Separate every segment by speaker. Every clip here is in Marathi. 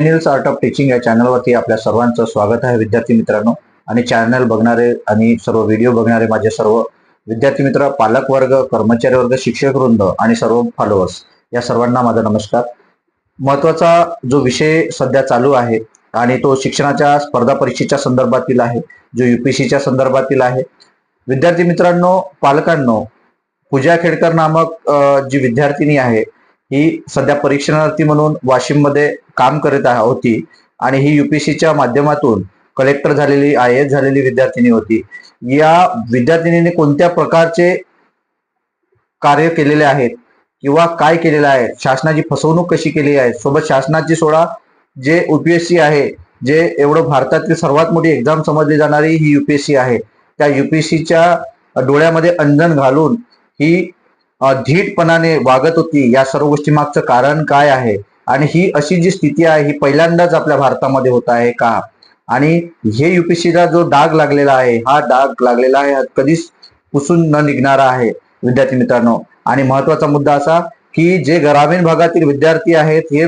Speaker 1: आर्ट ऑफ टीचिंग या चॅनलवरती आपल्या सर्वांचं स्वागत आहे विद्यार्थी मित्रांनो. आणि चॅनल बघणारे आणि सर्व व्हिडिओ बघणारे माझे सर्व विद्यार्थी मित्र पालक वर्ग कर्मचारी वर्ग शिक्षक वृंद आणि सर्व फॉलोअर्स या सर्वांना माझा नमस्कार. महत्त्वाचा जो विषय सध्या चालू आहे आणि तो शिक्षणाच्या स्पर्धा परीक्षेच्या संदर्भातील आहे जो युपीसीच्या संदर्भातील आहे. विद्यार्थी मित्रांनो पालकांनो पूजा खेडकर नामक जी विद्यार्थिनी आहे ही सध्या परीक्षणार्थी म्हणून वाशिममध्ये काम करत होती. आणि ही युपीएससीच्या माध्यमातून कलेक्टर झालेली आय एस झालेली विद्यार्थिनी होती. या विद्यार्थिनीने कोणत्या प्रकारचे कार्य केलेले आहेत किंवा काय केलेलं आहे शासनाची फसवणूक कशी केली आहे? सोबत शासनाची सोडा जे युपीएससी आहे जे एवढं भारतातील सर्वात मोठी एक्झाम समजली जाणारी ही युपीएससी आहे. त्या युपीएससीच्या डोळ्यामध्ये अंजन घालून ही धीटपणाने वागत होती. या सर्व गोष्टी मागचं कारण काय आहे? आणि ही अशी जी स्थिती आहे ही पहिल्यांदाच आपल्या भारतामध्ये होत आहे का? आणि हे युपीसीला जो डाग लागलेला आहे हा डाग लागलेला आहे कधीच पुसून न निघणारा आहे विद्यार्थी मित्रांनो. आणि महत्त्वाचा मुद्दा असा की जे ग्रामीण भागातील विद्यार्थी आहेत हे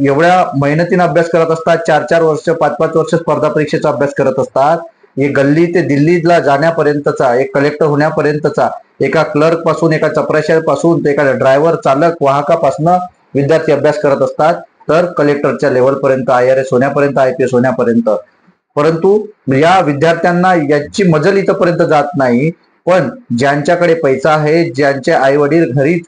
Speaker 1: एवढ्या मेहनतीने अभ्यास करत असतात चार चार वर्ष पाच पाच वर्ष स्पर्धा परीक्षेचा अभ्यास करत असतात. ही गल्ली ते दिल्लीला जाण्यापर्यंतचा एक कलेक्टर होण्यापर्यंतचा एका क्लर्कपासून एका चपराशापासून ते एका ड्रायव्हर चालक वाहकापासून विद्यार्थी अभ्यास करत असतात तर कलेक्टरच्या लेवलपर्यंत आय आर एस होण्यापर्यंत आय पी एस होण्यापर्यंत. परंतु या विद्यार्थ्यांना याची मजल इथपर्यंत जात नाही पण ज्यांच्याकडे पैसा आहे ज्यांचे आई वडील घरीच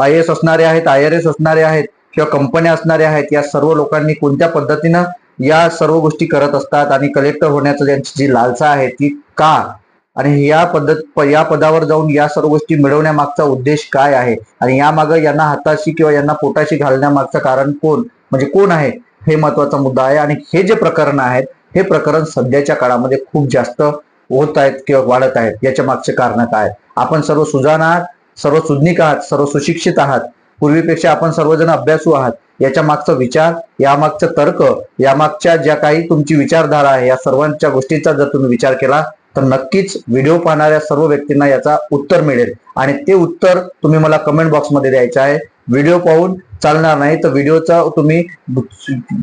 Speaker 1: आय एस असणारे आहेत आय आर एस असणारे आहेत किंवा कंपन्या असणाऱ्या आहेत या सर्व लोकांनी कोणत्या पद्धतीनं या सर्व गोष्टी करत असतात आणि कलेक्टर होण्याचं त्यांची जी लालसा आहे ती का? आणि या पद्धत या पदावर जाऊन या सर्व गोष्टी मिळवण्यामागचा उद्देश काय आहे? आणि यामागं यांना हाताशी किंवा यांना पोटाशी घालण्यामागचं कारण कोण? म्हणजे कोण आहे? हे महत्त्वाचा मुद्दा आहे. आणि हे जे प्रकरण आहेत हे प्रकरण सध्याच्या काळामध्ये खूप जास्त होत आहेत किंवा वाढत आहेत. याच्या मागचे कारण काय? आपण सर्व सुजाण आहात सर्व सुज्ञिक आहात सर्व सुशिक्षित आहात. पूर्वीपेक्षा आपण सर्वजण अभ्यासू आहात. याच्या मागचा विचार यामागचं तर्क यामागच्या ज्या काही तुमची विचारधारा आहे या सर्वांच्या गोष्टींचा जर तुम्ही विचार केला तर नक्कीच व्हिडिओ पाहणाऱ्या सर्व व्यक्तींना याचा उत्तर मिळेल. आणि ते उत्तर तुम्ही मला कमेंट बॉक्समध्ये द्यायचं आहे. व्हिडिओ पाहून चालणार नाही. तर व्हिडिओचा तुम्ही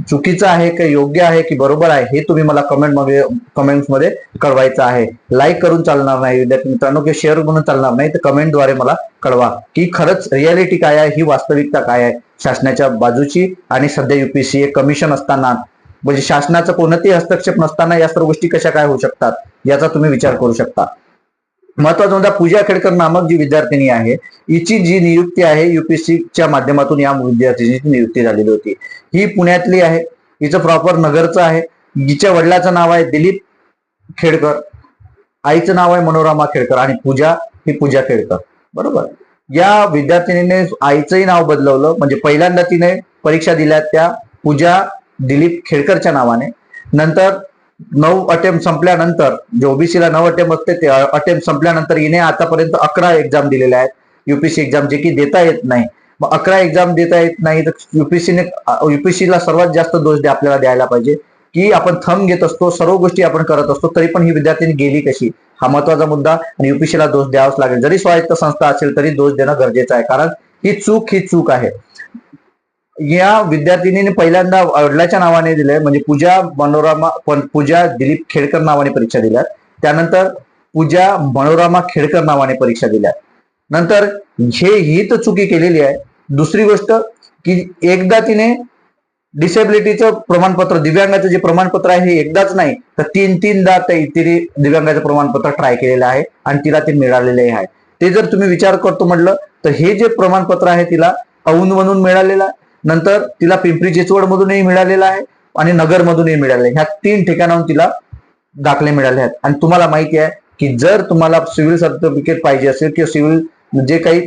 Speaker 1: चुकीचा आहे की योग्य आहे की बरोबर आहे हे तुम्ही मला कमेंटमध्ये कमेंट्समध्ये कळवायचं आहे. लाईक करून चालणार नाही. विद्यार्थी मित्रांनो किंवा शेअर म्हणून चालणार नाही तर कमेंटद्वारे मला कळवा की खरंच रियालिटी काय आहे ही वास्तविकता काय आहे? शासनाच्या बाजूची आणि सध्या युपीसी कमिशन असताना म्हणजे शासनाचा कोणतेही हस्तक्षेप नसताना या सर्व गोष्टी कशा काय होऊ शकतात याचा तुम्ही विचार करू शकता. महत्त्वाचा मुद्दा म्हणजे पूजा खेडकर नामक जी विद्यार्थिनी आहे हिची जी नियुक्ती आहे युपीएससीच्या माध्यमातून या विद्यार्थिनीची नियुक्ती झालेली होती. ही पुण्यातली आहे हिचं प्रॉपर नगरचं आहे. हिच्या वडिलाचं नाव आहे दिलीप खेडकर. आईचं नाव आहे मनोरमा खेडकर आणि पूजा ही पूजा खेडकर. बरोबर? या विद्यार्थिनीने आईचंही नाव बदलवलं. म्हणजे पहिल्यांदा तिने परीक्षा दिल्या त्या पूजा दिलीप खेडकरच्या नावाने. नंतर नऊ अटेम्प्ट संपल्यानंतर जे ओबीसीला नऊ अटेम्प्ट असते ते अटेम्प्ट संपल्यानंतर हिने आतापर्यंत अकरा एक्झाम दिलेल्या आहेत. युपीसी एक्झाम जे की देता येत नाही. मग अकरा एक्झाम देता येत नाही तर युपीसीने युपीसीला सर्वात जास्त दोष द्या आपल्याला द्यायला पाहिजे. की आपण थम घेत असतो सर्व गोष्टी आपण करत असतो तरी पण ही विद्यार्थ्यांनी गेली कशी? हा महत्त्वाचा मुद्दा आणि युपीसीला दोष द्यावाच लागेल. जरी स्वायत्त संस्था असेल तरी दोष देणं गरजेचं आहे. कारण ही चूक ही चूक आहे. या विद्यार्थिनीने पहिल्यांदा वडिलाच्या नावाने दिलंय म्हणजे पूजा मनोरमा पण- पूजा दिलीप खेडकर नावाने परीक्षा दिल्या त्यानंतर पूजा मनोरमा खेडकर नावाने परीक्षा दिल्या नंतर हे ही तर चुकी केलेली आहे. दुसरी गोष्ट की एकदा तिने डिसेबिलिटीचं प्रमाणपत्र दिव्यांगाचं जे प्रमाणपत्र आहे हे एकदाच नाही तर तीन तीनदा ते- तिने दिव्यांगाचं प्रमाणपत्र ट्राय केलेलं आहे आणि तिला ते मिळालेले आहे. ते जर तुम्ही विचार करतो म्हटलं तर हे जे प्रमाणपत्र आहे तिला अवून म्हणून मिळालेलं आहे. नंतर तिला पिंपरी चिंचवड मधूनही मिळालेलं आहे आणि नगर मधूनही मिळाले ह्या तीन ठिकाणाहून तिला दाखले मिळाले आहेत. आणि तुम्हाला माहिती आहे की जर तुम्हाला सिव्हिल सर्टिफिकेट पाहिजे असेल किंवा सिव्हिल जे काही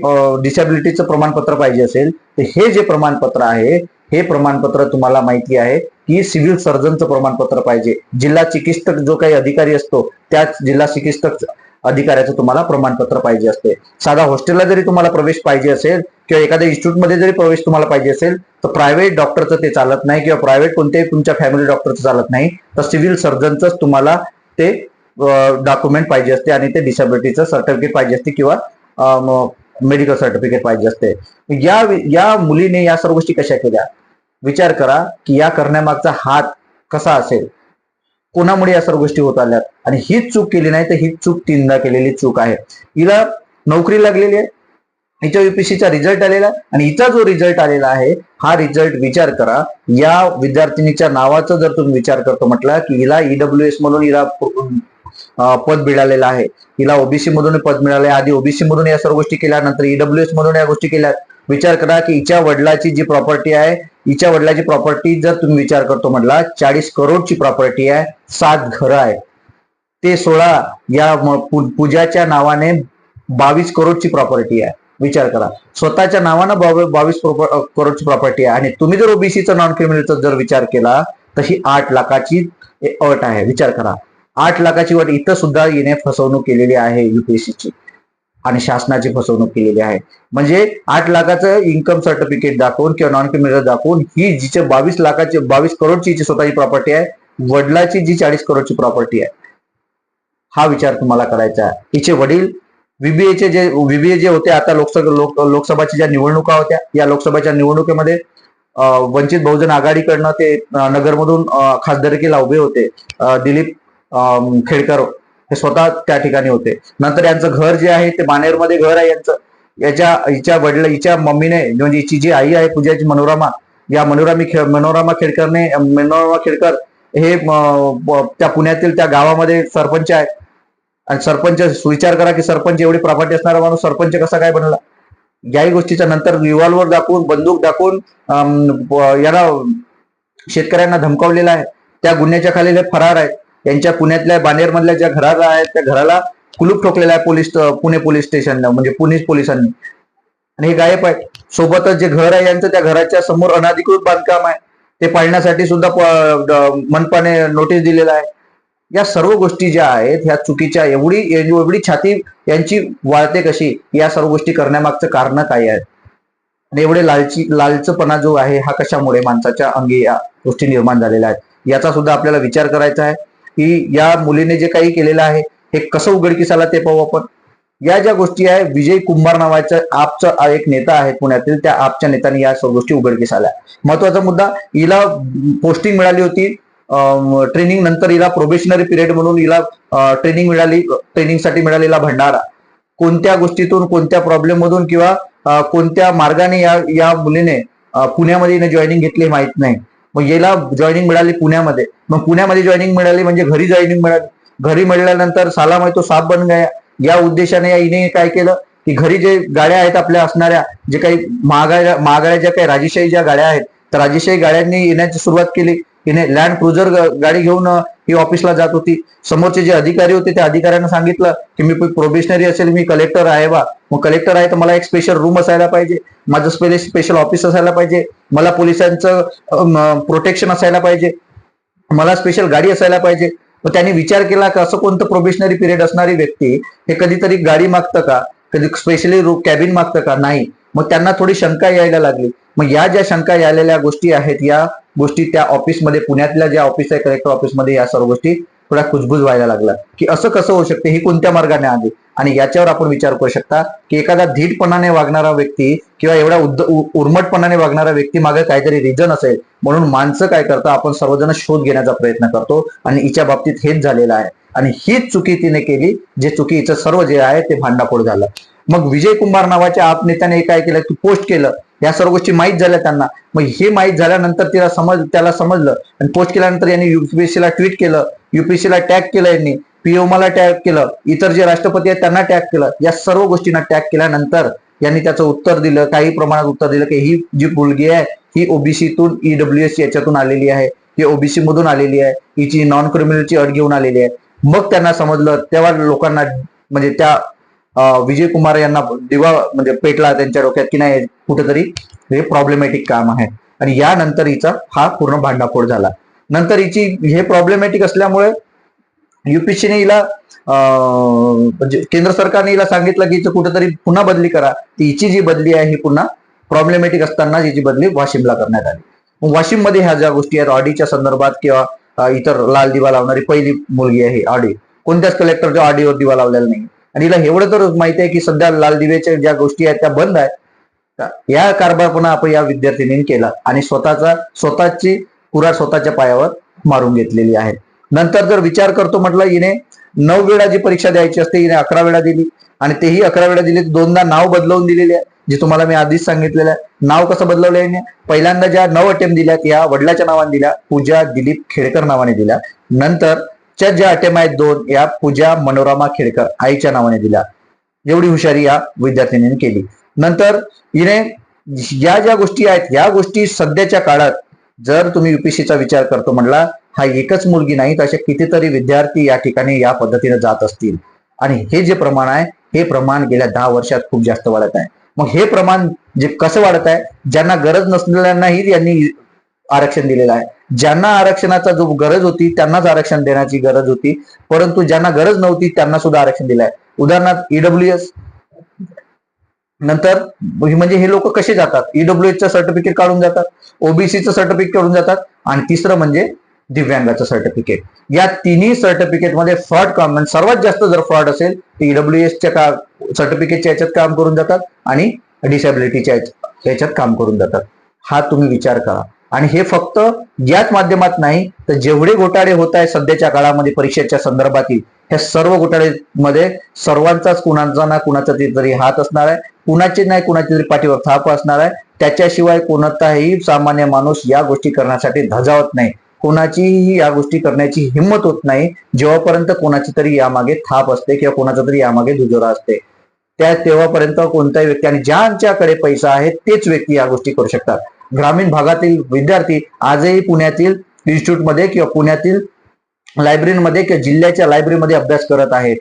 Speaker 1: डिसेबिलिटीचं प्रमाणपत्र पाहिजे असेल तर हे जे प्रमाणपत्र आहे हे प्रमाणपत्र तुम्हाला माहिती आहे की सिव्हिल सर्जनचं प्रमाणपत्र पाहिजे. जिल्हा चिकित्सक जो काही अधिकारी असतो त्याच जिल्हा चिकित्सक अधिकाऱ्याचं तुम्हाला प्रमाणपत्र पाहिजे असते. साधा हॉस्टेलला जरी तुम्हाला प्रवेश पाहिजे असेल किंवा एखाद्या इन्स्टिट्यूटमध्ये जरी प्रवेश तुम्हाला पाहिजे असेल तर प्रायव्हेट डॉक्टरचं ते चालत नाही किंवा प्रायव्हेट कोणत्याही तुमच्या फॅमिली डॉक्टरचं चालत नाही तर सिव्हिल सर्जनचंच तुम्हाला ते डॉक्युमेंट पाहिजे असते आणि ते डिसेबिलिटीचं सर्टिफिकेट पाहिजे असते किंवा मेडिकल सर्टिफिकेट पाहिजे असते. या या मुलीने या सर्व गोष्टी कशा केल्या? विचार करा की या करण्यामागचा हात कसा असेल? कोणामुळे या सर्व गोष्टी होत आल्यात? आणि हीच चूक केली नाही तर ही चूक तीनदा केलेली चूक आहे. हिला नोकरी लागलेली आहे. हिच्या युपीसीचा रिझल्ट आलेला आहे. आणि हिचा जो रिझल्ट आलेला आहे हा रिझल्ट विचार करा. या विद्यार्थिनीच्या नावाचा जर तुम्ही विचार करतो म्हटलं की हिला ईडब्ल्यू एस मधून हिला पद मिळालेलं आहे. हिला ओबीसी मधून पद मिळाले आधी ओबीसी मधून या सर्व गोष्टी केल्या नंतर ईडब्ल्यू एस मधून या गोष्टी केल्या विचार करा की हिच्या वडिलाची जी प्रॉपर्टी आहे हिच्या वडिलाची प्रॉपर्टी जर तुम्ही विचार करतो म्हटला चाळीस करोडची प्रॉपर्टी आहे सात घरं आहे ते सोळा या पू- पूजाच्या नावाने बावीस करोडची प्रॉपर्टी आहे. विचार करा. स्वतःच्या नावानं बावीस करोडची प्रॉपर्टी आहे. आणि तुम्ही जर ओबीसीचा नॉन क्रिमिनलचा जर विचार केला तर ही आठ लाखाची अट आहे. विचार करा. आठ लाखाची अट इथं सुद्धा हिने फसवणूक केलेली आहे युपीएससीची आणि शासनाची फसवणूक केलेली आहे. म्हणजे आठ लाखाचं इन्कम सर्टिफिकेट दाखवून किंवा नॉन क्रिमिनल दाखवून ही जिचे बावीस लाखाची बावीस करोडची हिची स्वतःची प्रॉपर्टी आहे वडिलाची जी चाळीस करोडची प्रॉपर्टी आहे. हा विचार तुम्हाला करायचा आहे. हिचे वडील VBA जे व्हीबीए जे होते आता लोकसभा लोक लोकसभाच्या ज्या निवडणुका होत्या या लोकसभेच्या निवडणुकीमध्ये वंचित बहुजन आघाडीकडनं ते नगरमधून खासदारकीला उभे होते दिलीप अं, खेडकर. हे स्वतः त्या ठिकाणी होते. नंतर यांचं घर जे आहे ते बानेरमध्ये घर आहे यांचं. याच्या हिच्या वडील हिच्या मम्मीने म्हणजे हिची जी आई आहे पूजाची मनोरमा या मनोरामी खेळ मनोरमा खेडकरने मनोरमा खेडकर हे त्या पुण्यातील त्या गावामध्ये सरपंच आहेत आणि सरपंच विचार करा की सरपंच एवढी प्रॉपर्टी असणारा माणूस सरपंच कसा काय बनला? याही गोष्टीच्या नंतर रिव्हॉल्वर दाखवून बंदूक दाखवून याला शेतकऱ्यांना धमकावलेला आहे. त्या गुन्ह्याच्या खाली फरार आहेत यांच्या पुण्यातल्या बानेरमधल्या ज्या घराला आहेत त्या घराला कुलूप ठोकलेला आहे पोलीस पुणे पोलीस स्टेशनला म्हणजे पुणे पोलिसांनी. आणि हे गायब आहे. सोबतच जे घर आहे यांचं त्या घराच्या समोर अनधिकृत बांधकाम आहे. ते पाळण्यासाठी सुद्धा मनपाने नोटीस दिलेला आहे. या सर्व गोष्टी ज्या आहेत ह्या चुकीच्या एवढी एवढी छाती यांची वाळते कशी? या सर्व गोष्टी करण्यामागचं कारण काय आहे? आणि एवढे लालची लालचपणा जो आहे हा कशामुळे माणसाच्या अंगी या गोष्टी निर्माण झालेल्या आहेत? याचा सुद्धा आपल्याला विचार करायचा आहे. की या मुलीने जे काही केलेलं आहे हे कसं उघडकीस आला ते पाहू आपण. या ज्या गोष्टी आहे विजय कुंभार नावाचा आपचा एक नेता आहे पुण्यातील त्या आपच्या नेत्याने या सर्व गोष्टी उघडकीस आल्या. महत्त्वाचा मुद्दा हिला पोस्टिंग मिळाली होती. ट्रेनिंग नंतर हिला प्रोबेशनरी पिरियड म्हणून हिला ट्रेनिंग मिळाली ट्रेनिंगसाठी मिळालेला भंडारा. कोणत्या गोष्टीतून कोणत्या प्रॉब्लेम मधून किंवा कोणत्या मार्गाने या या मुलीने पुण्यामध्ये जॉईनिंग घेतली माहीत नाही. मग याला जॉईनिंग मिळाली पुण्यामध्ये. मग पुण्यामध्ये जॉईनिंग मिळाली म्हणजे घरी जॉईनिंग मिळाली. घरी मिळाल्यानंतर सालामध्ये तो साप बन गया. या उद्देशाने या हिने काय केलं? की घरी जे गाड्या आहेत आपल्या असणाऱ्या जे काही महागाड्या महागाड्या ज्या काही राजेशाही ज्या गाड्या आहेत तर राजेशाही गाड्यांनी येण्याची सुरुवात केली. हिने लँड क्रुझर गाडी घेऊन ही ऑफिसला जात होती. समोरचे जे अधिकारी होते त्या अधिकाऱ्यांना सांगितलं की मी प्रोबेशनरी असेल मी कलेक्टर आहे बा. मग कलेक्टर आहे तर मला एक स्पेशल रूम असायला पाहिजे. माझं स्पेशल स्पेशल ऑफिस असायला पाहिजे. मला पोलिसांचं प्रोटेक्शन असायला पाहिजे. मला स्पेशल गाडी असायला पाहिजे. मग त्यांनी विचार केला का असं कोणतं प्रोबेशनरी पिरियड असणारी व्यक्ती हे कधीतरी गाडी मागतं का? कधी स्पेशली कॅबिन मागतं का? नाही. मग त्यांना थोडी शंका यायला लागली. मग या ज्या शंका यायलेल्या गोष्टी आहेत या गोष्टी त्या ऑफिसमध्ये पुण्यातल्या ज्या ऑफिस आहे कलेक्टर ऑफिसमध्ये या सर्व गोष्टी थोड्या खुजबुज व्हायला लागल्या. की असं कसं होऊ शकते? ही कोणत्या मार्गाने आली? आणि याच्यावर आपण विचार करू शकता की एखादा धीटपणाने वागणारा व्यक्ती किंवा एवढा उद्द उर्मटपणाने वागणारा व्यक्ती मागे काहीतरी रिझन असेल म्हणून माणसं काय करतात? आपण सर्वजण शोध घेण्याचा प्रयत्न करतो आणि हिच्या बाबतीत हेच झालेलं आहे. आणि हीच चुकी तिने केली जे चुकी हिचं सर्व जे आहे ते भांडाफोड झालं. मग विजय कुमार नावाच्या आप नेत्याने काय केलं? की पोस्ट केलं. या सर्व गोष्टी माहीत झाल्या त्यांना. मग हे माहीत झाल्यानंतर तिला समज त्याला समजलं. आणि पोस्ट केल्यानंतर यांनी युपीएससीला ट्विट केलं. युपीएससीला टॅग केलं यांनी. पीओमाला टॅग केलं. इतर जे राष्ट्रपती आहेत त्यांना टॅग केलं. या सर्व गोष्टींना टॅग केल्यानंतर यांनी त्याचं उत्तर दिलं. काही प्रमाणात उत्तर दिलं की ही जी मुलगी आहे ही ओबीसीतून ईडब्ल्यू एस याच्यातून आलेली आहे. ही ओबीसी मधून आलेली आहे. हिची नॉन क्रिमिनलची अट घेऊन आलेली आहे. मग त्यांना समजलं. तेव्हा लोकांना म्हणजे त्या विजय कुमार यांना दिवा म्हणजे पेटला त्यांच्या डोक्यात की नाही कुठेतरी हे प्रॉब्लेमॅटिक काम आहे. आणि यानंतर हिचा हा पूर्ण भांडाफोड झाला. नंतर हिची हे प्रॉब्लेमॅटिक असल्यामुळे युपीसीने हिला म्हणजे केंद्र सरकारने हिला सांगितलं की हिचं कुठेतरी पुन्हा बदली करा. ती हिची जी बदली आहे ही पुन्हा प्रॉब्लेमॅटिक असताना हिची बदली वाशिमला करण्यात आली. वाशिममध्ये ह्या ज्या गोष्टी आहेत ऑडीच्या संदर्भात किंवा इतर लाल दिवा लावणारी पहिली मुलगी आहे ऑडी. कोणत्याच कलेक्टरच्या ऑडीवर दिवा लावलेला नाही. आणि हिला एवढं तर माहिती आहे की सध्या लाल दिवेच्या ज्या गोष्टी आहेत त्या बंद आहेत. या कारभार पुन्हा आपण या विद्यार्थिनीने केला आणि स्वतःचा स्वतःची कुरा स्वतःच्या पायावर मारून घेतलेली आहे. नंतर जर विचार करतो म्हटलं हिने नऊ वेळा जी परीक्षा द्यायची असते हिने अकरा वेळा दिली आणि तेही अकरा वेळा दिली दोनदा नाव बदलवून दिलेले आहे जे तुम्हाला मी आधीच सांगितलेलं आहे. नाव कसं बदलवलं आहे पहिल्यांदा ज्या नऊ अटेम्प्ट दिल्यात या वडिलाच्या नावाने दिल्या पूजा दिलीप खेडकर नावाने दिल्या. नंतर च्या ज्या अटेम आहेत दोन या पूजा मनोरमा खेडकर आईच्या नावाने दिल्या. एवढी हुशारी या विद्यार्थिनीने केली. नंतर हिने या ज्या गोष्टी आहेत या गोष्टी सध्याच्या काळात जर तुम्ही युपीसीचा विचार करतो म्हणला हा एकच मुलगी नाही तर असे कितीतरी विद्यार्थी या ठिकाणी या पद्धतीने जात असतील. आणि हे जे प्रमाण आहे हे प्रमाण गेल्या दहा वर्षात खूप जास्त वाढत आहे. मग हे प्रमाण जे कसं वाढत आहे ज्यांना गरज नसलेल्यांनाही यांनी आरक्षण दिलेलं आहे. ज्यांना आरक्षणाचा जो गरज होती त्यांनाच आरक्षण देण्याची गरज होती. परंतु ज्यांना गरज नव्हती त्यांना सुद्धा आरक्षण दिलंय. उदाहरणार्थ ईडब्ल्यू एस नंतर म्हणजे हे लोक कसे जातात? ईडब्ल्यू चं सर्टिफिकेट काढून जातात ओबीसीचं सर्टिफिकेट काढून जातात आणि तिसरं म्हणजे दिव्यांगाचं सर्टिफिकेट या तिन्ही सर्टिफिकेटमध्ये फ्रॉड काम म्हणजे सर्वात जास्त जर फ्रॉड असेल तर ईडब्ल्यू च्या का सर्टिफिकेटच्या याच्यात काम करून जातात आणि डिसेबिलिटीच्या याच्यात काम करून जातात. हा तुम्ही विचार करा. आणि हे फक्त याच माध्यमात नाही तर जेवढे घोटाळे होत आहे सध्याच्या काळामध्ये परीक्षेच्या संदर्भातील ह्या सर्व घोटाळेमध्ये सर्वांचाच कुणाचा ना कुणाचा तरी हात असणार आहे. कुणाचे नाही कुणाची तरी पाठीवर थाप असणार आहे. त्याच्याशिवाय कोणताही सामान्य माणूस या गोष्टी करण्यासाठी धजावत नाही. कोणाचीही या गोष्टी करण्याची हिंमत होत नाही. जेव्हापर्यंत कोणाची तरी यामागे थाप असते किंवा कोणाचा तरी यामागे दुजोरा असते. त्या तेव्हापर्यंत कोणताही व्यक्ती आणि ज्यांच्याकडे पैसा आहे तेच व्यक्ती या गोष्टी करू शकतात. ग्रामीण भागातील विद्यार्थी आजही पुण्यातील इन्स्टिट्यूटमध्ये किंवा पुण्यातील लायब्ररीमध्ये किंवा जिल्ह्याच्या लायब्ररीमध्ये अभ्यास करत आहेत.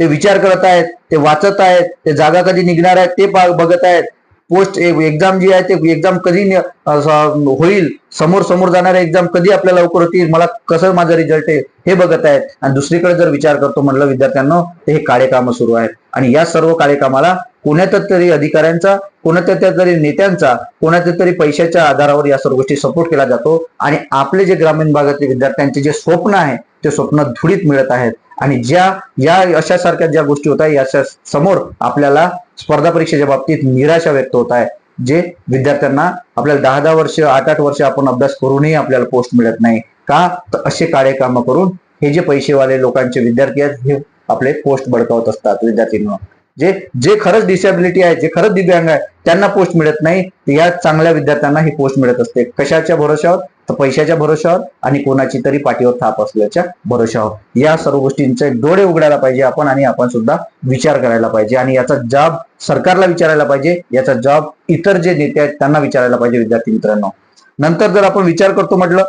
Speaker 1: ते विचार करत आहेत ते वाचत आहेत ते जागा कधी निघणार आहेत ते बघत आहेत. पोस्ट एक्झाम जी आहे ते एक्झाम कधी होईल? समोर समोर जाणारे एक्झाम कधी आपल्याला लवकर होतील? मला कसं माझा रिझल्ट आहे हे बघत आहेत. आणि दुसरीकडे जर विचार करतो म्हणलं विद्यार्थ्यांना ते हे काळे कामं सुरू आहेत. आणि या सर्व काळे कामाला कोणाच्या तरी अधिकाऱ्यांचा कोणाच्या तरी नेत्यांचा कोणाच्या तरी पैशाच्या आधारावर या सर्व गोष्टी सपोर्ट केला जातो. आणि आपले जे ग्रामीण भागातले विद्यार्थ्यांचे जे स्वप्न आहे ते स्वप्न धुळीत मिळत आहेत. आणि ज्या या अशा सारख्या ज्या गोष्टी होत आहेत याच्या समोर आपल्याला स्पर्धा परीक्षेच्या बाबतीत निराशा व्यक्त होत आहे. जे विद्यार्थ्यांना आपल्याला दहा दहा वर्ष आठ आठ वर्ष आपण अभ्यास करूनही आपल्याला पोस्ट मिळत नाही. का? तर असे काळे काम करून हे जे पैसेवाले लोकांचे विद्यार्थी आहेत हे आपले पोस्ट बडकावत असतात विद्यार्थ्यांना जे जे खरंच डिसेबिलिटी आहे जे खरंच दिव्यांग आहे त्यांना पोस्ट मिळत नाही. या चांगल्या विद्यार्थ्यांना ही पोस्ट मिळत असते. कशाच्या भरोशावर तर पैशाच्या भरोशावर आणि कोणाची तरी पाठीवर थाप असल्याच्या भरोशावर या सर्व गोष्टींचे डोळे उघडायला पाहिजे आपण आणि आपण सुद्धा विचार करायला पाहिजे. आणि याचा जॉब सरकारला विचारायला पाहिजे. याचा जॉब इतर जे नेते आहेत त्यांना विचारायला पाहिजे विद्यार्थी मित्रांनो. नंतर जर आपण विचार करतो म्हटलं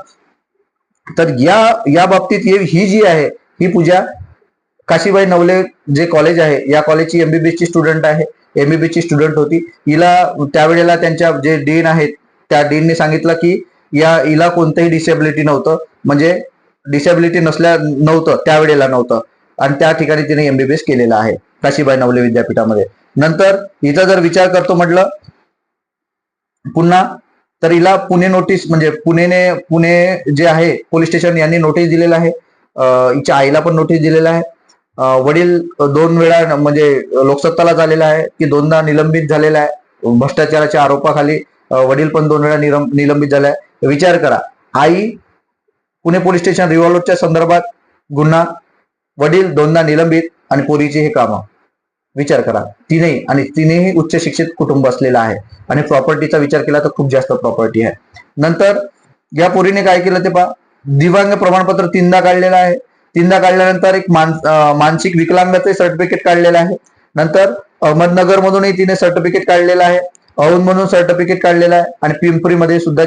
Speaker 1: तर या या बाबतीत ही जी आहे ही पूजा काशीबाई नवले जे कॉलेज आहे या कॉलेजची एमबीबीएस ची स्टुडंट आहे. एमबीबीएस ची स्टुडंट होती. हिला त्यावेळेला त्यांच्या जे डीन आहेत त्या डीनने सांगितलं की या हिला कोणतंही डिसेबिलिटी नव्हतं. म्हणजे डिसेबिलिटी नसल्या नव्हतं त्यावेळेला नव्हतं. आणि त्या ठिकाणी तिने एमबीबीएस केलेलं आहे काशीबाई नवले विद्यापीठामध्ये. नंतर हिचा जर विचार करतो म्हटलं पुन्हा तर हिला पुणे नोटीस म्हणजे पुणेने पुणे जे आहे पोलीस स्टेशन यांनी नोटीस दिलेलं आहे. हिच्या आईला पण नोटीस दिलेलं आहे. वडील दोन वेळा म्हणजे लोकसत्ताला झालेला आहे की दोनदा निलंबित झालेला आहे. भ्रष्टाचाराच्या आरोपाखाली वडील पण दोन वेळा निलंबित झालाय विचार करा. आई पुणे पोलीस स्टेशन रिव्हॉल्वरच्या संदर्भात गुन्हा वडील दोनदा निलंबित आणि पोरीची हे काम. विचार करा. तिनेही आणि तिनेही उच्च शिक्षित कुटुंब असलेलं आहे. आणि प्रॉपर्टीचा विचार केला तर खूप जास्त प्रॉपर्टी आहे. नंतर या पोरीने काय केलं ते पहा. दिव्यांग प्रमाणपत्र तीनदा काढलेलं आहे. तीनदा काढल्यानंतर एक मानसिक विकलांगाचे सर्टिफिकेट काढलेलं आहे. नंतर अहमदनगर मधूनही तिने सर्टिफिकेट काढलेलं आहे. औंध म्हणून सर्टिफिकेट काढलेलं आहे. आणि पिंपरीमध्ये सुद्धा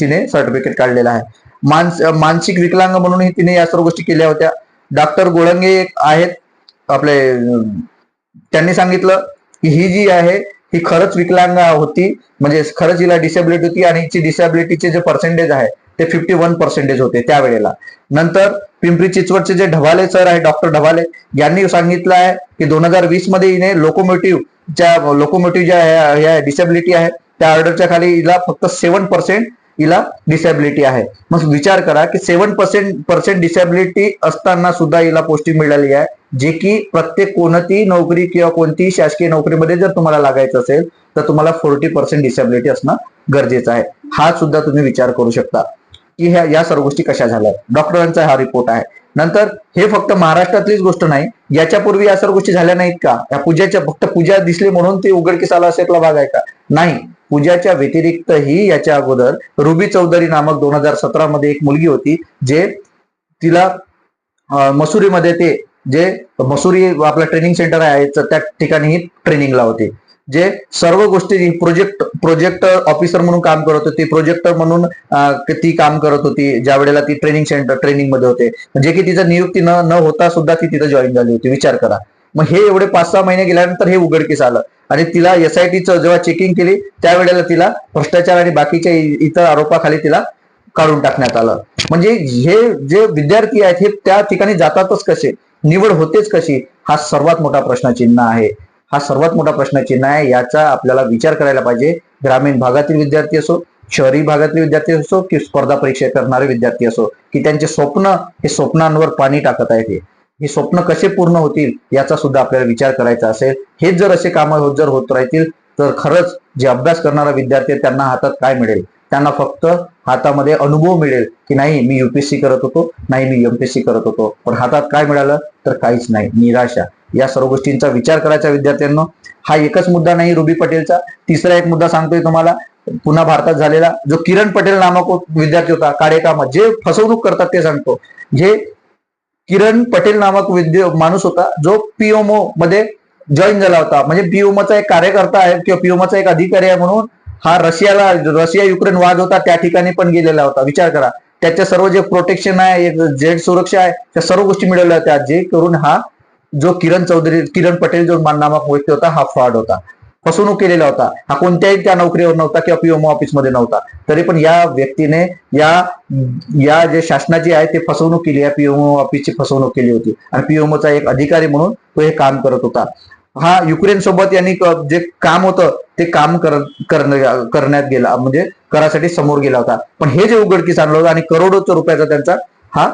Speaker 1: तिने सर्टिफिकेट काढलेलं आहे. मानस मानसिक विकलांग म्हणूनही तिने या सर्व गोष्टी केल्या होत्या. डॉक्टर गोळंगे आहेत. आपले त्यांनी सांगितलं की ही जी आहे ही खरंच विकलांग होती. म्हणजे खरंच हिला डिसेबिलिटी होती आणि हिची डिसेबिलिटीचे जे पर्सेंटेज आहे ते फिफ्टी वन पर्सेंटेज होते त्यावेळेला. नंतर पिंपरी चिंचवडचे जे ढवाले सर आहे डॉक्टर ढवाले यांनी सांगितलं आहे की दोन हजार वीसमध्ये हिने लोकोमोटिव्ह ज्या लोकोमोटिव्ह ज्या डिसेबिलिटी आहे त्या ऑर्डरच्या खाली हिला फक्त सेव्हन पर्सेंट हिला डिसेबिलिटी आहे. मग विचार करा की सेव्हन पर्सेंट पर्सेंट डिसेबिलिटी असताना सुद्धा हिला पोस्टिंग मिळाली आहे जे की प्रत्येक कोणतीही नोकरी किंवा कोणतीही शासकीय नोकरीमध्ये जर तुम्हाला लागायचं असेल तर तुम्हाला फोर्टी पर्सेंट डिसेबिलिटी असणं गरजेचं आहे. हा सुद्धा तुम्ही विचार करू शकता. की ह्या या सर्व गोष्टी कशा झाल्या? डॉक्टरांचा हा रिपोर्ट आहे. नंतर हे फक्त महाराष्ट्रातलीच गोष्ट नाही याच्यापूर्वी या सर्व गोष्टी झाल्या नाहीत का? या पूजाच्या फक्त पूजा दिसली म्हणून ते उघडकीस आला असेल भाग आहे का? नाही. पूजाच्या व्यतिरिक्तही याच्या अगोदर रुबी चौधरी नामक दोन हजार सतरा मध्ये एक मुलगी होती जे तिला मसुरीमध्ये ते जे मसुरी आपलं ट्रेनिंग सेंटर आहे तर त्या ठिकाणी ट्रेनिंगला होते. जे सर्व गोष्टी प्रोजेक्ट प्रोजेक्ट ऑफिसर म्हणून काम करत होती. प्रोजेक्टर म्हणून ती काम करत होती. ज्या वेळेला ती ट्रेनिंग सेंटर ट्रेनिंगमध्ये होते. म्हणजे की तिचं नियुक्ती न न होता सुद्धा ती तिथं जॉईन झाली होती. विचार करा. मग हे एवढे पाच सहा महिने गेल्यानंतर हे उघडकीस आलं. आणि तिला एस आय जेव्हा चेकिंग केली त्यावेळेला तिला भ्रष्टाचार आणि बाकीच्या इतर आरोपाखाली तिला काढून टाकण्यात आलं. म्हणजे हे जे विद्यार्थी आहेत हे त्या ठिकाणी जातातच कसे? निवड होतेच कशी? हा सर्वात मोठा प्रश्नचिन्ह आहे. हा सर्वात मोठा प्रश्नचिन्ह आहे. याचा आपल्याला विचार करायला पाहिजे. ग्रामीण भागातील विद्यार्थी असो शहरी भागातील विद्यार्थी असो की स्पर्धा परीक्षा करणारे विद्यार्थी असो की त्यांचे स्वप्न हे स्वप्नांवर पाणी टाकत आहेत हे. ही स्वप्न कसे पूर्ण होतील याचा सुद्धा आपल्याला विचार करायचा असेल. हेच जर असे कामं होत जर होत राहतील तर खरंच जे अभ्यास करणारा विद्यार्थी त्यांना हातात काय मिळेल? त्यांना फक्त हातामध्ये अनुभव मिळेल की नाही मी युपीएससी करत होतो नाही मी एमपीएससी करत होतो. पण हातात काय मिळालं? तर काहीच नाही निराशा. या सर्व गोष्टींचा विचार करायचा विद्यार्थ्यांना. हा एकच मुद्दा नाही रुबी पटेलचा. तिसरा एक मुद्दा सांगतोय तुम्हाला. पुन्हा भारतात झालेला जो किरण पटेल नामक विद्यार्थी होता कार्यकामात जे फसवणूक करतात ते सांगतो. जे किरण पटेल नामक विद्य माणूस होता जो पीओमओ मध्ये जॉईन झाला होता. म्हणजे पीओमोचा एक कार्यकर्ता आहे किंवा पीओमोचा एक अधिकारी आहे म्हणून हा रशियाला रशिया युक्रेन वाद होता त्या ठिकाणी पण गेलेला होता. विचार करा. त्याच्या सर्व जे प्रोटेक्शन आहे एक सुरक्षा आहे त्या सर्व गोष्टी मिळवल्या होत्या जे करून हा जो किरण चौधरी किरण पटेल जो नामक व्यक्ती होता हा फ्रॉड होता. फसवणूक केलेला होता. हा कोणत्याही त्या नोकरीवर नव्हता किंवा पीएमओ ऑफिसमध्ये नव्हता. तरी पण या व्यक्तीने या या जे शासनाची आहे ते फसवणूक केली आहे. पीओमओ ऑफिसची फसवणूक केली होती. आणि पीओमओचा एक अधिकारी म्हणून तो हे काम करत होता. हा युक्रेन सोबत यांनी जे काम होतं ते काम करण्यात गेला. म्हणजे करासाठी समोर गेला होता. पण हे जे उघडकीस आणलं होतं आणि करोडोच रुपयाचा त्यांचा हा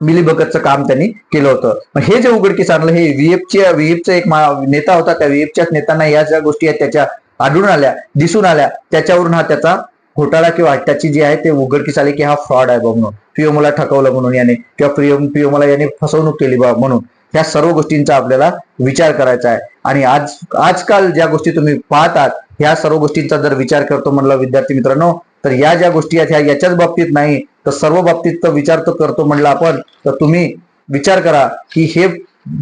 Speaker 1: मिलीभगतचं काम त्यांनी केलं होतं. हे जे उघडकीस आणलं हे व्हीएफच्या व्हीएफचा एक नेता होता. त्या व्हीएफच्याच नेत्यांना या ज्या गोष्टी आहेत त्याच्या आढळून आल्या दिसून आल्या. त्याच्यावरून हा त्याचा घोटाळा किंवा त्याची जी आहे ते उघडकीस आली की हा फ्रॉड आहे बा म्हणून. पीओमोला ठकवलं म्हणून याने. किंवा पीएम याने फसवणूक केली बा म्हणून. ह्या सर्व गोष्टींचा आपल्याला विचार करायचा आहे. आणि आज आजकाल ज्या गोष्टी तुम्ही पाहतात ह्या सर्व गोष्टींचा जर विचार करतो म्हणलं विद्यार्थी मित्रांनो तर या ज्या गोष्टी आहेत ह्या याच्याच बाबतीत नाही तर सर्व बाबतीत तर विचार तर करतो म्हणलं आपण तर तुम्ही विचार करा की हे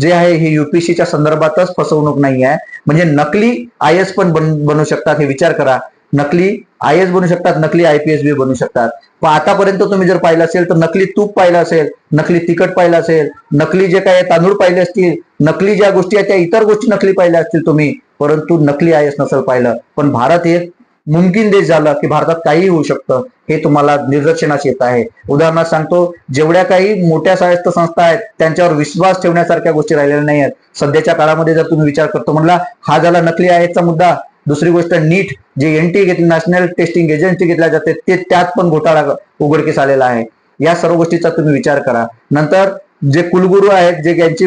Speaker 1: जे आहे हे युपीएससीच्या संदर्भातच फसवणूक नाही आहे. म्हणजे नकली आय एस पण बन बनू शकतात हे विचार करा. नकली आय एस बनू शकतात नकली आय पी एस बी बनू शकतात. पण आतापर्यंत तुम्ही जर पाहिलं असेल तर नकली तूप पाहिलं असेल नकली तिखट पाहिलं असेल नकली जे काय तांदूळ पाहिले असतील नकली ज्या गोष्टी आहेत त्या इतर गोष्टी नकली पाहिल्या असतील तुम्ही परंतु नकली आय एस नसेल पाहिलं. पण भारत हे मुमकिन देश झाला की भारतात काहीही होऊ शकतं हे तुम्हाला निदर्शनास येत आहे. उदाहरणार्थ सांगतो जेवढ्या काही मोठ्या स्वायत्त संस्था आहेत त्यांच्यावर विश्वास ठेवण्यासारख्या गोष्टी राहिलेल्या नाही आहेत सध्याच्या काळामध्ये जर तुम्ही विचार करतो म्हणला हा झाला नकली आयचा मुद्दा दुसरी गोष्ट नीट जे एनटी घेतली नॅशनल टेस्टिंग एजन्सी घेतल्या जाते ते त्यात पण घोटाळा उघडकीस आलेला आहे. या सर्व गोष्टीचा तुम्ही विचार करा. नंतर जे कुलगुरू आहेत जे यांची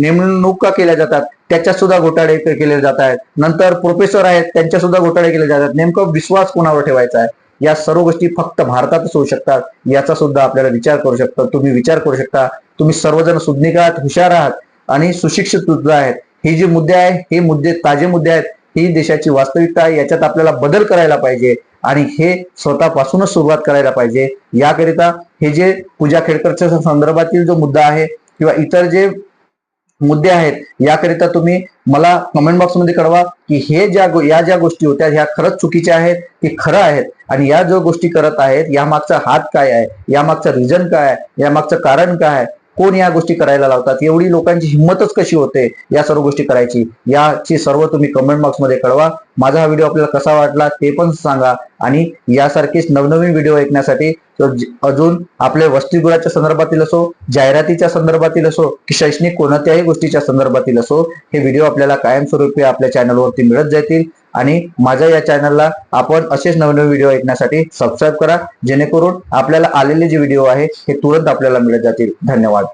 Speaker 1: नेमणुका केल्या जातात त्याच्यात सुद्धा घोटाळे केले जात आहेत. नंतर प्रोफेसर आहेत त्यांच्या सुद्धा घोटाळे केले जातात. नेमकं विश्वास कोणावर ठेवायचा आहे? या सर्व गोष्टी फक्त भारतातच होऊ शकतात याचा सुद्धा आपल्याला विचार करू शकता. तुम्ही विचार करू शकता. तुम्ही सर्वजण सुज्ञिक आहात हुशार आहात आणि सुशिक्षित सुद्धा आहेत. हे जे मुद्दे आहेत हे मुद्दे ताजे मुद्दे आहेत. ही देशाची वास्तविकता आहे याच्यात आपल्याला बदल करायला पाहिजे आणि हे स्वतःपासूनच सुरुवात करायला पाहिजे. याकरिता हे जे पूजा खेडकरच्या संदर्भातील जो मुद्दा आहे किंवा इतर जे मुद्दे आहेत याकरिता तुम्ही मला कमेंट बॉक्समध्ये कळवा की हे ज्या या ज्या गोष्टी होत्या ह्या खरंच चुकीच्या आहेत की खरं आहेत? आणि या जो गोष्टी करत आहेत यामागचा हात काय आहे? यामागचं रिझन काय आहे? यामागचं कारण काय आहे? कोण या गोष्टी करायला लावतात? एवढी लोकांची हिंमतच कशी होते या सर्व गोष्टी करायची? याची सर्व तुम्ही कमेंट बॉक्समध्ये कळवा. माझा हा व्हिडिओ आपल्याला कसा वाटला ते पण सांगा. आणि यासारखेच नवनवीन व्हिडिओ ऐकण्यासाठी अजून आपल्या वसतिगृहाच्या संदर्भातील असो जाहिरातीच्या संदर्भातील असो की शैक्षणिक कोणत्याही गोष्टीच्या संदर्भातील असो हे व्हिडिओ आपल्याला कायमस्वरूपी आपल्या चॅनलवरती मिळत जातील. आणि माझ्या या चॅनलला आपण असेच नवनवीन व्हिडिओ ऐकण्यासाठी सबस्क्राईब करा जेणेकरून आपल्याला आलेले जे व्हिडिओ आहे हे तुरंत आपल्याला मिळत जातील. धन्यवाद.